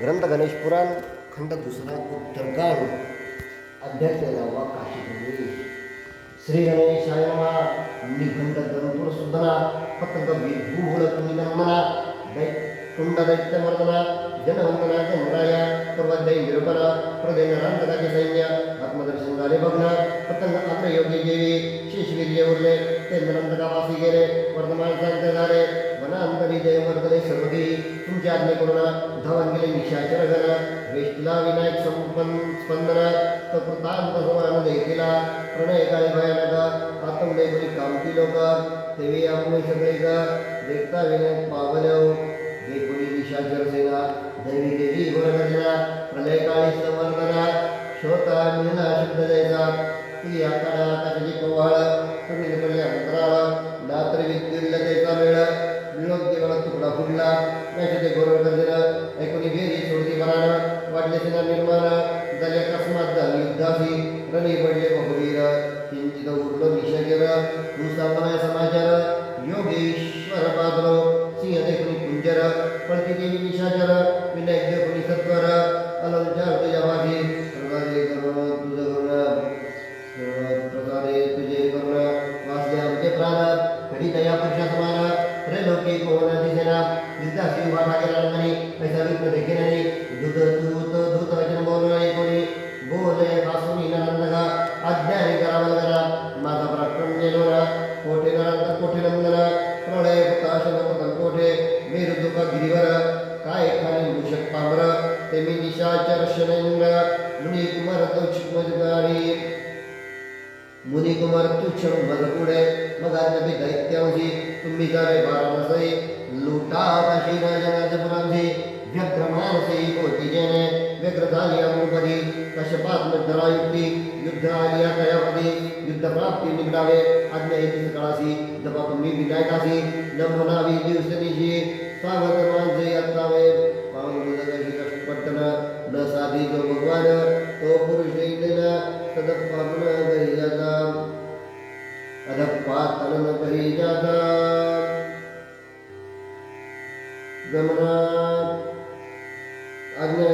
ग्रंथ गणेश पुराण खंड दुसरा उत्तरकांड अध्याय काशीभूमी। श्री गणेशाय निखंड दंतुर सुंदरा पतंग विभूळ निगमना दैकुंड दैत्यमर्दना जनवंदना जनराय पर्वदै निरूपण प्रदय सैन्य, आत्मदर्शन पतंग उरले ते वर्धमान सांगते वनांतरी जयवर्धने सर्वगी तुमच्या आज्ञे करुणा धावन निशाचर गण वेष्टीला विनायक संपन स्पंदन तकृतांत समान देखीला प्रणय काळी भयानक आतंडे गुरी कामती लोक तेवी आम्ही सगळे ग देखता विनायक पावलव देखुनी निशाचर सेना, दैवी देवी वरगजना प्रलय काळी संवर्धना, श्रोता मिळला शब्द द्यायचा ती आकाडा आकाशाची कोवाळ तुम्ही विद्यासी उभा गेला पैसा विघ्न देखील नाही दूत दूत दूत वचन बोलणे कोणी बोले वासुनी नंदगा अज्ञानी करावल करा पराक्रम नेलोना कोठे नरंत कोठे नंदन प्रलय पुताशन पतन कोठे मेरु दुःख काय खाली मूषक पामर ते निशाचर शनेंद्र मुनी कुमार तौचिक मजगारी मुनी कुमार तुच्छ मज पुढे मग नबी दैत्यांशी तुम्ही जावे बारामसई लुटा काशी राजराजपुरांशी व्यग्र मानसी कोटी जेने व्यग्र झाली अमुपदी कशपात धरायुक्ती युद्ध आली तयापदी युद्ध प्राप्ती निगडावे आज्ञा सकाळासी जपा विनायकासी, नमनावी दिवसनीशी स्वागत अत्तावे पावन कष्टपट्टन न साधी जो भगवान तो पुरुष येईल सदपावन जाता अधपातन घरी गमनात आज्ञा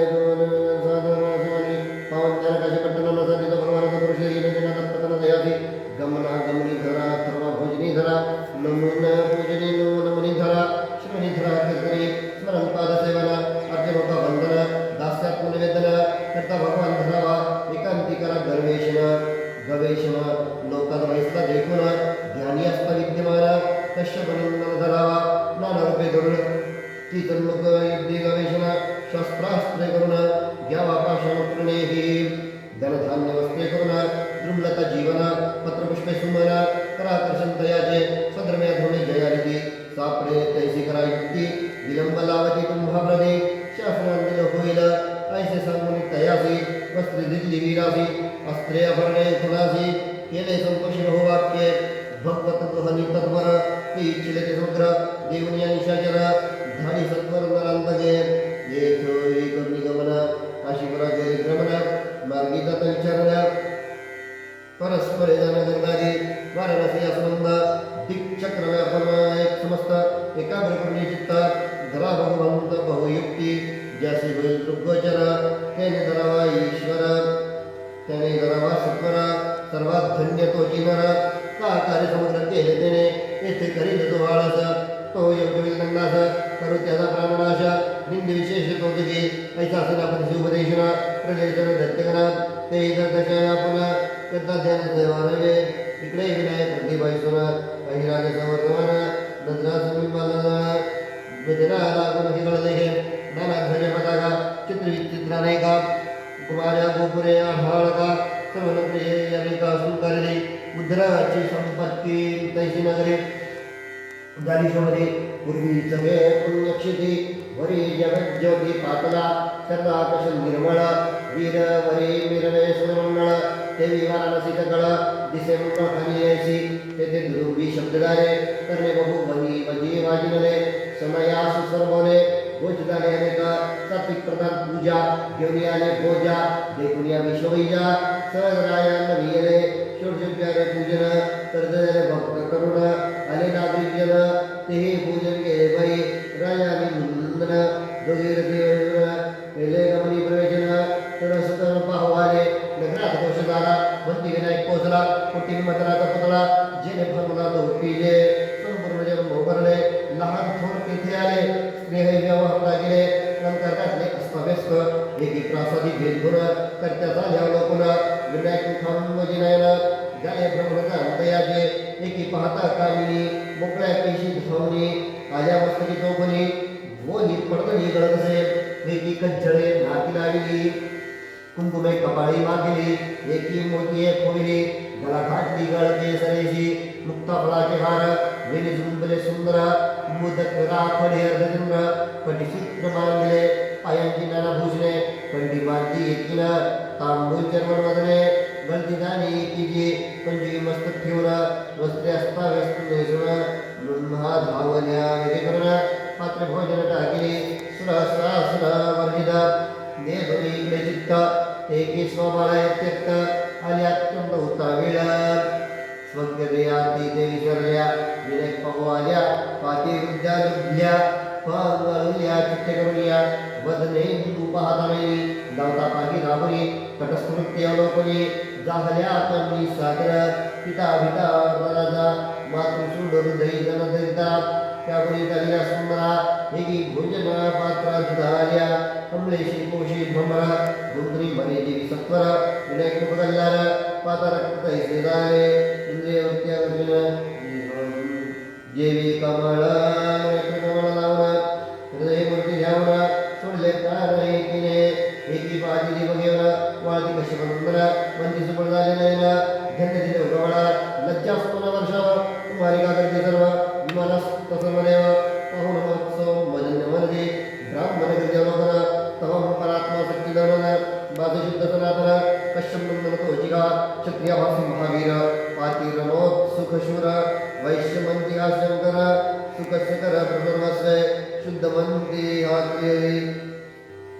परस्पर जन गंगादी वाराणसी असंबंध दिक्चक्र व्यापन एक समस्त एकाग्र करणे चित्त धरा भगवंत बहुयुक्ती ज्यासी होईल दृग्गोचर त्याने धरावा ईश्वर त्याने धरावा सत्वर सर्वात धन्य तो चिनर का कार्य समुद्र केले त्याने येथे करील तो वाळस तो योग्य होईल दंडास करू त्याचा प्राणनाश निंद विशेष तो दिली ऐसा सेनापती उपदेशन प्रदेशन दत्तगणा ते पुन्हा करता ध्यान देवानवे इकडे विनायक प्रतिभाई सोना काही राजा समर्थमान नंदरा समी बालना वेदना लागून हिरळ देहे नाना ध्वज पताका चित्रविचित्र अनेका कुमार्या गोपुरे आढाळका सर्व नगरे अनेका सुंदरली मुद्राची संपत्ती तैशी नगरे दालिशमध्ये पूर्वी सगळे पुण्यक्षिती वरी जगज्योती पातला सर्वाकश निर्मळ वीर वरी मिरवे सुरमंगळ देवी वाराणसी सकळ दिसे मंगळ खाली यायची तेथे ध्रुवी शब्ददारे करणे बहु वनी वजी वाजिनले समयास सर्वले भोजदाने अनेक, सात्विक प्रधान पूजा आले भोजा देखून या विश्ववैजा सहजराया नवीयले षोडशोपचारे पूजन कर्जले भक्त करुण जन तेही पूजन केले बाई राजाने मुंदन दोघीरतीवर पहिले गमनी प्रवेशन तर सुतन पाहवाले नगरात बंदी विनायक पोचला कुटील मतराचा पुतळा जेणे फरमला तो पिले संपूर्ण जग लहान थोर तेथे स्नेह व्यवहारला गेले नंतर घातले अस्तव्यस्त एकी प्रासादी भेदभुर, कर्त्याचा ध्यावलोकन विनायक उठावून वजिनायला गाले भ्रमण दयाचे एकी पाहता कामिनी, मोकळ्या पेशी धावणी आल्या मस्तकी चौकणी भोनी पडदणी गळत असेल एकी कंचळे नाकी लाविली, कुंकुमे कपाळी मागिली, एकी मोतीये फोविली गला घाटली गळते सरेशी, मुक्ता फळाचे हार, वेणी झुंबले सुंदर, मुदक राखडे अर्धचंद्र कटिसूत्र मांगले पायांची नाना भूषणे कंडी बांधली एकीन तांबूल चर्मण वदने गलती जाणी एकीची कंजी मस्तक ठेवून वस्त्रे असता व्यस्त नेसून ब्रह्मा धावल्या विधी करून पात्र भोजन टाकली सुरसा सुर वर्जिता देवनी इकडे चित्त एकी स्वबळाय त्यक्त आली अत्यंत होता वेळ स्वग्रया ती ते विसरल्या विवेक पगवाल्या पाती विद्या लुभल्या पांगळल्या चित्ते करुनिया वदने पाहता नाही दावता पाही राबरी तटस्कृत्य अवलोकनी जाहल्या कन्नी सागर पिता भिता वरदा मातृ सुंदर दही जन दरिता त्यापुढे एकी भोजन पात्र सुधार्या कमलेशी कोशी भ्रमर गुंतरी मने देवी सत्वर विनायक मुखगल्लार पाता रक्त हिसेदारे इंद्रिय वृत्त्यार्जुन जेवी कमळ कमळ लावण हृदय मूर्ती ध्यावण सोडले प्राण एकीने एकी पाहिली बघेवन वाळती कशी बंदर वंती सुपड झाले नयन धन्य दिले उगवळा लज्जास्पद वर्षाव तुम्हारी का करते सर्व विमानस तसमदेव पाहुण महोत्सव मजन्य वरदे ब्राह्मण गिर्जालोकन तवम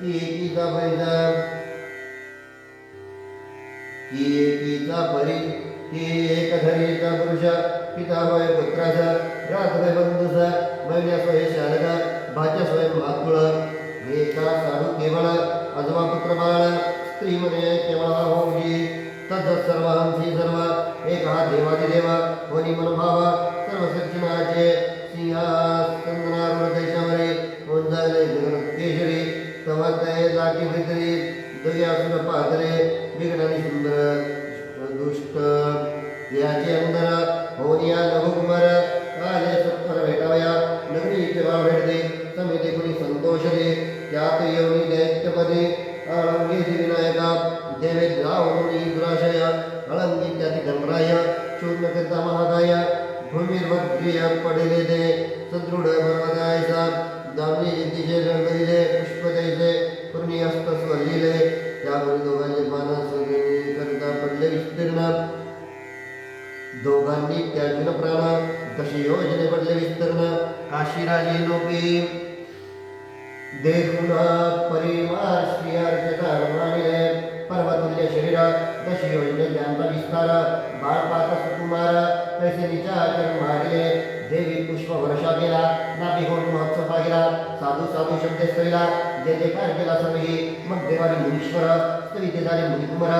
एकीचा की एकीचा परी की एक धरीचा पुरुष पिता होय पुत्राचा रात होय बंधुसा महिन्या सोय शालक भाच्या सोय मातुळ एका साधू केवळ अजवा पुत्र बाळ स्त्री म्हणे केवळ होगी तद सर्व सर्व एक हा देवादिदेव होनी मनोभाव सर्व सज्जनाचे सिंहास्कंदनारूढ देशावरे ओंजाले जगन केशरी तवतय लाटी भितरी दर्यासुर पादरे, विघ्नानी सुंदर दुष्ट याचे अंदर होनिया लघुकुमार काले सत्वर भेटावया नगरी भाव भेटते समिती कुणी संतोष दे त्यात येऊनी दैत्यपदे, आळंगेची विनायका देवे द्रावणी दुराशय अळंगी त्याती गणराय चूर्ण करता महाकाय भूमिर्वज्रिय पडिले दे सदृढ पर्वतायसा दावणी दिशे गणगरिले पुष्प दैसे पूर्णी हस्त स्वलिले त्यामुळे दोघांचे मानस करता पडले, विस्तीर्ण. दोघांनी त्याजून प्राण, कशी योजने पडले विस्तीर्ण. काशीराजे लोके देखुना स्थळीला जे जे काय केला सर्वही मग देवारी मुनीश्वर झाले मुनिकुमार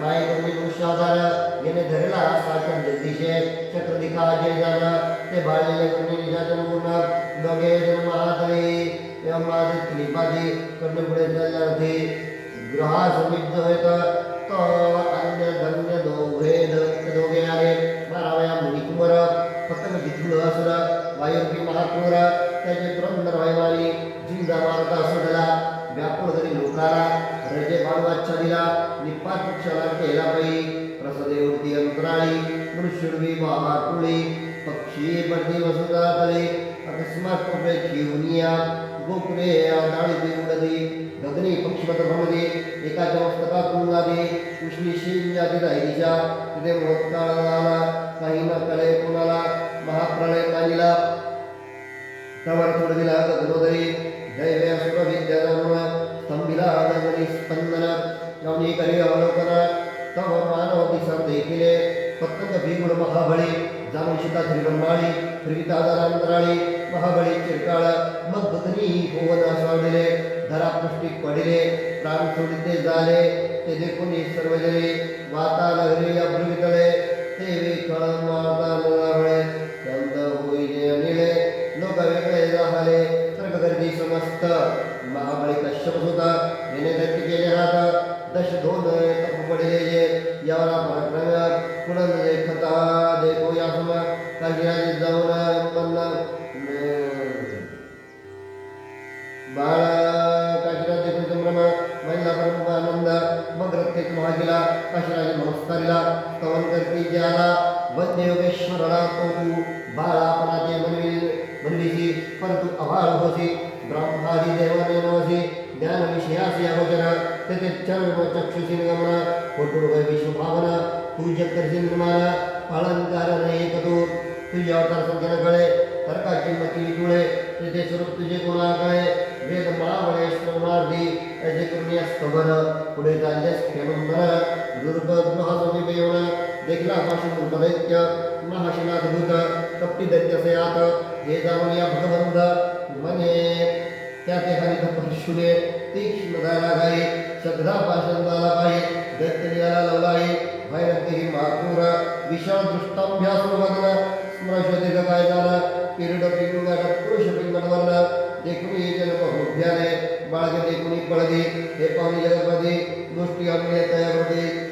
माये करुणी मनुष्याधार येणे धरला साचन जगदीशे, चक्रदिका जय झालं ते बाळलेले करुणी निजाचन पूर्ण दोघे जन महातरी एवं माझे त्रिपादी कर्ण पुढे चालल्यावरती ग्रहा समिद्ध होत तो अन्य धन्य दोघे दोघे आले बारावया मुनिकुमार, पतंग भिथुळ असुर वायुर्पी महाकुमार त्याचे पुरंदर वैमानी ज़िंदा मारता सुडला व्याकुळ करी लोकाला रजे बाळवाच्छा दिला निपात वृक्षाला केला पायी प्रसदेवती अंतराळी मनुष्युर्वी महाकुळी पक्षी बर्दी वसुदा तले अकस्मात कोपरे घेऊन या गोपुरे आदाळी उडली गगनी पक्षिपत भ्रमदे एकाच्या मस्तकात मुंगादे उष्णी शिंजाती तिथे मोत्काळ काही न कळे कोणाला महाप्रलय मानिला विद्याधर्म स्तंभिला गगनी स्पंदन नवनी करी अवलोकन तव मानव दिसर देखिले पतंग भिगुण महाबळी जाणून शिता त्रिब्रह्माळी त्रिवितादरांतराळी महाबळी चिरकाळ मग गगनी होवन सावडिले धरा पृष्टिक पडिले प्राण सोडिते झाले ते देखून सर्वजने वाता लहरी अभ्रवितळे ते विकळ माता नळावळे वेगळे राहिले समस्त महाबळी कश्यप होता येणे दत्त केले हात दश दोन तप पडले जे यावरा पराक्रम कुणन लेखता देखो या सम काळजी जाऊन मन्न बाळ महागिला काशीराज नमस्कारिला स्तवन करती ज्याला वंद्य योगेश्वरला तो तू बाळा आपणाचे मनवी मनवीसी परंतु अभाळ होसी, ब्रह्मादी देवाने नवसी ज्ञान विषयासी अगोचर तेथे चर्म चक्षुषी गमन कोटुर्ग विश्वभावना पूज्य करसी निर्माण पालन कारण एकतो तुझे अवतार संख्येनं कळे तर्काची मती विटुळे तेथे स्वरूप तुझे गुणा कळे वेद मावळे श्रवणार्थी असे करून स्तवन पुढे चाललेस खेळून दुर्गगृह समीप येऊन देखला पाशुन दैत्य महाशिलाद्भुत कपटी दैत्यसे आत हे जाऊन या भगवंत मने त्या ते हरित परशुने तीक्ष्ण झाला गाई सगळा पाषाण झाला पाहिजे दैत्य निघाला लावलाही भैरती मातूर विशाल दृष्टाभ्यासोबदन स्मरशोधिक काय झाला किरीड पिंगाट पुरुष पिंगटवर्ण देखून जन बहुभ्याने बाळगे देखून पळगे हे पाहुणे जगपदी गोष्टी अन्य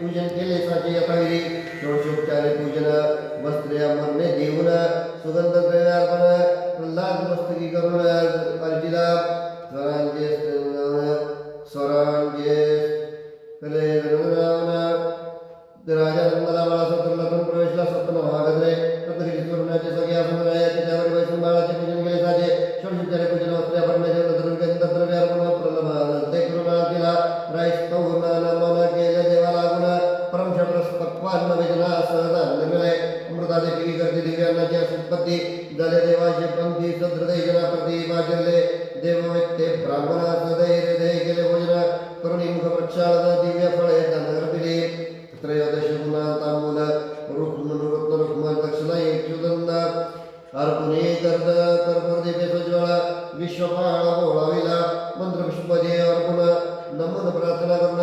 पूजन केले साचे यथाविधी षोडशोपचारे पूजन व्यक्ते ब्राह्मण सदैर दे केले भोजन करुणी मुख प्रक्षाळना दिव्य फळे धनगर दिले त्रयोदश गुणा तांबूल रुक्म रत्न रुक्म दक्षिणा एक अर्पुणे कर्द कर्पूर दिव्य विश्वपाळ बोळाविला मंत्र पुष्पदे नमन प्रार्थना करून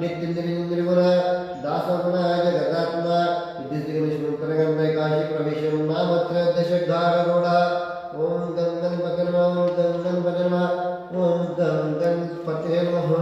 ನಿತ್ಯಂದಿರಿಂದಿರುವನ ದಾಸಗುಣ ಜಗದಾತ್ಮ ವಿದ್ಯುದ್ಗಣೇಶ್ವರೂಪನಗಂಧ ಕಾಶಿ ಪ್ರವೇಶಂ ನಾಮತ್ರ ದಶಧಾರಗೌಡ ಓಂ ಗಂಗನ್ ಪತನಮ ಓಂ ಗಂಗನ್ ಪತನಮ ಓಂ ಗಂಗನ್ ಪತೇ ಮಹಾ